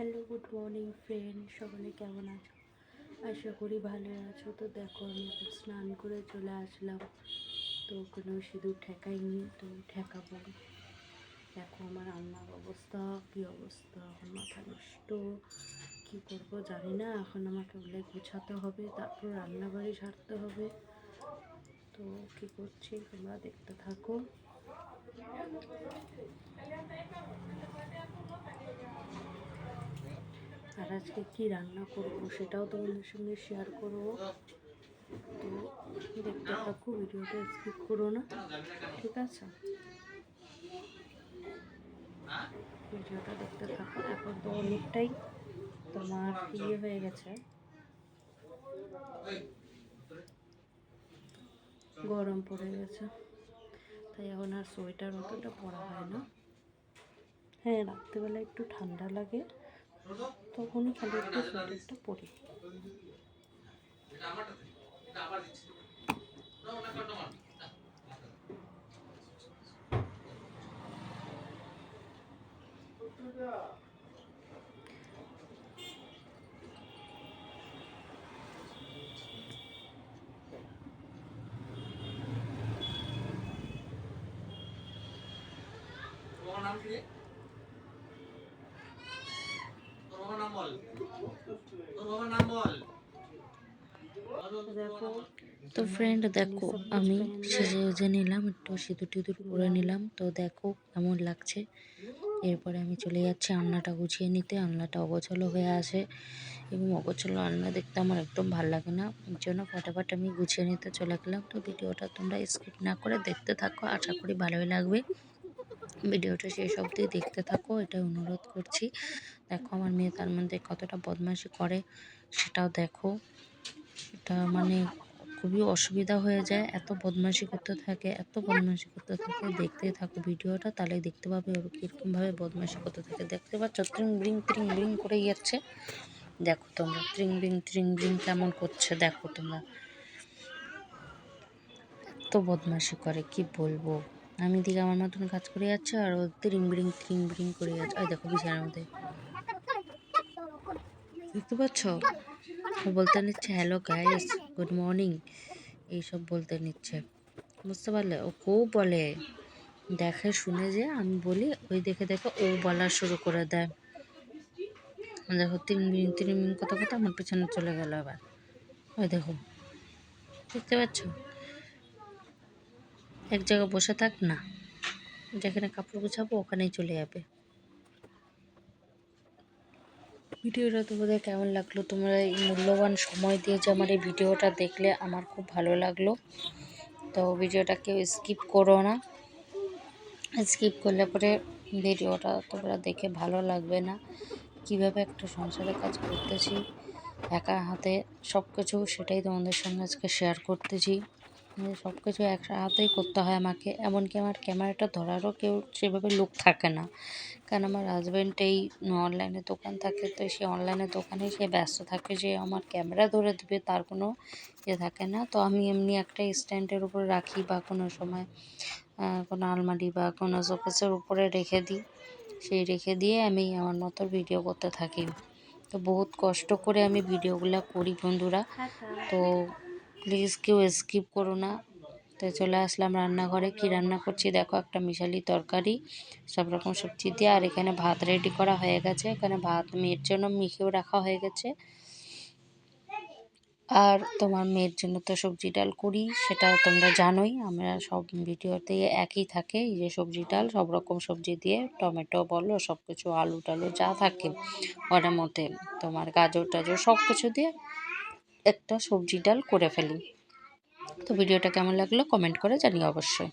Hello good morning friend সকলে কেমন আছো? আশা করি ভালো আছো। তো দেখো, আমি স্নান করে চলে আসলাম। তো কোনো সিঁদুর ঠেকাইনি, তো ঠেকাবো। দেখো আমার রান্নার অবস্থা, কী অবস্থা? মাথা নষ্ট। কী করব জানি না। এখন আমাকে বলে গুছাতে হবে, তারপর রান্নাবাড়ি সারতে হবে। তো কী করছি তোমরা দেখতে থাকো। আর আজকে কী রান্না করব সেটাও তোমাদের সঙ্গে শেয়ার করব। তো দেখতে থাকো, ভিডিওটা স্কিপ করো না, ঠিক আছে? ভিডিওটা দেখতে থাকো, এখন তো অনেকটাই তোমার ইয়ে হয়ে গেছে। গরম পড়ে গেছে, তাই এখন আর সোয়েটার অতটা পরা হয় না। হ্যাঁ রাত্রেবেলা একটু ঠান্ডা লাগে। তখনই খালি একটু সোয়েটারটা পরি তোমার রে? তোর বাবার নাম বল তোর বাবার নাম বল দেখো তো ফ্রেন্ড দেখো, আমি সেজে সেজে নিলাম, একটু সিঁদুর টিঁদুর করে নিলাম। তো দেখো কেমন লাগছে। এরপরে আমি চলে যাচ্ছি, আলনাটা গুছিয়ে নিতে। আলনাটা অগোছালো হয়ে আসে এবং অগোছালো আলনা দেখতে আমার একদম ভালো লাগে না। এর জন্য ফটাফট আমি গুছিয়ে নিতে চলে গেলাম। তো ভিডিওটা তোমরা স্কিপ না করে দেখতে থাকো। আশা করি ভালোই লাগবে। ভিডিওটা শেষ অবধি দেখতে থাকো এটা অনুরোধ করছি। দেখো আমার মেয়ে তার মধ্যে কতটা বদমাইশি করে সেটাও দেখো। এটা মানে খুবই অসুবিধা হয়ে যায়। এত বদমাইশি করতে থাকে, এত বদমাইশি করতে থাকে। দেখতেই থাকো ভিডিওটা, তাহলে দেখতে পাবে ওর কীরকমভাবে বদমাইশি করতে থাকে। দেখতে পাচ্ছ, ত্রিং ব্রিং ত্রিং ব্রিং করে যাচ্ছে দেখো তোমরা, ত্রিং ব্রিং ত্রিং ব্রিং কেমন করছে, দেখো তোমরা। এত বদমাইশি করে, কি বলব? আমি দিকে আমার মতন কাজ করে যাচ্ছে আর ও ত্রিং ব্রিং ত্রিং ব্রিং করে যাচ্ছে। ওই দেখো বিছানার মধ্যে। দেখতে পাচ্ছ? বলতে নিচ্ছে হ্যালো গাইস গুড মর্নিং এইসব বলতে নিচ্ছে। বুঝতে পারলে? ও কেউ বলে, দেখে শুনে যে আমি বলি, ওই দেখে দেখে ও বলা শুরু করে দেয়। দেখো তিন মিনিট তিন মিনিট কথা কথা আমার পেছনে চলে গেল আবার। ওই দেখো। দেখতে পাচ্ছ? এক জায়গায় বসে থাক, না। যেখানে কাপড় গুছাবো, ওখানেই চলে যাবে। ভিডিওটা তোমাদের কেমন লাগল? তোমরা এই মূল্যবান সময় দিয়ে যে আমার এই ভিডিওটা দেখলে, আমার খুব ভালো লাগল। তো ভিডিওটা কেউ স্কিপ করো না। স্কিপ করলে পরে ভিডিওটা তোমরা দেখে ভালো লাগবে না। কীভাবে একটা সংসারে কাজ করতেছি, একা হাতে সব কিছু সেটাই তোমাদের সঙ্গে আজকে শেয়ার করতেছি। সব কিছু এক হাতেই করতে হয় আমাকে। এমনকি আমার ক্যামেরাটা ধরারও কেউ সেভাবে লোক থাকে না। কারণ আমার হাজব্যান্ড এই অনলাইনে দোকান থাকে তো সে অনলাইনে দোকানে সে ব্যস্ত থাকে যে আমার ক্যামেরা ধরে দেবে তার কোনো ইয়ে থাকে না। তো আমি এমনি একটা স্ট্যান্ডের উপরে রাখি বা কোনো সময় কোনো আলমারি বা কোনো শোকেসের উপরে রেখে দিই। সেই রেখে দিয়ে আমি আমার মতো ভিডিও করতে থাকি। তো বহুত কষ্ট করে আমি ভিডিওগুলো করি বন্ধুরা। তো প্লিজ কেউ স্কিপ করো না। তো চলে আসলাম রান্নাঘরে। কি রান্না করছি? দেখো, একটা মিশালি তরকারি, সব রকম সবজি দিয়ে। আর এখানে ভাত রেডি করা হয়ে গেছে। এখানে ভাত মেয়ের জন্য মিখেও রাখা হয়ে গেছে। আর তোমার মেয়ের জন্য তো সবজি ডাল করি সেটা তোমরা জানোই। আমরা সব ভিডিওতে একই থাকে, এই যে সবজি ডাল, সব রকম সবজি দিয়ে টমেটো বলো সব কিছু আলু টালু যা থাকে ওর মধ্যে, তোমার গাজর টাজর সব কিছু দিয়ে একটা সবজি ডাল করে ফেলি। তো ভিডিওটা কেমন লাগল কমেন্ট করে জানিও অবশ্যই।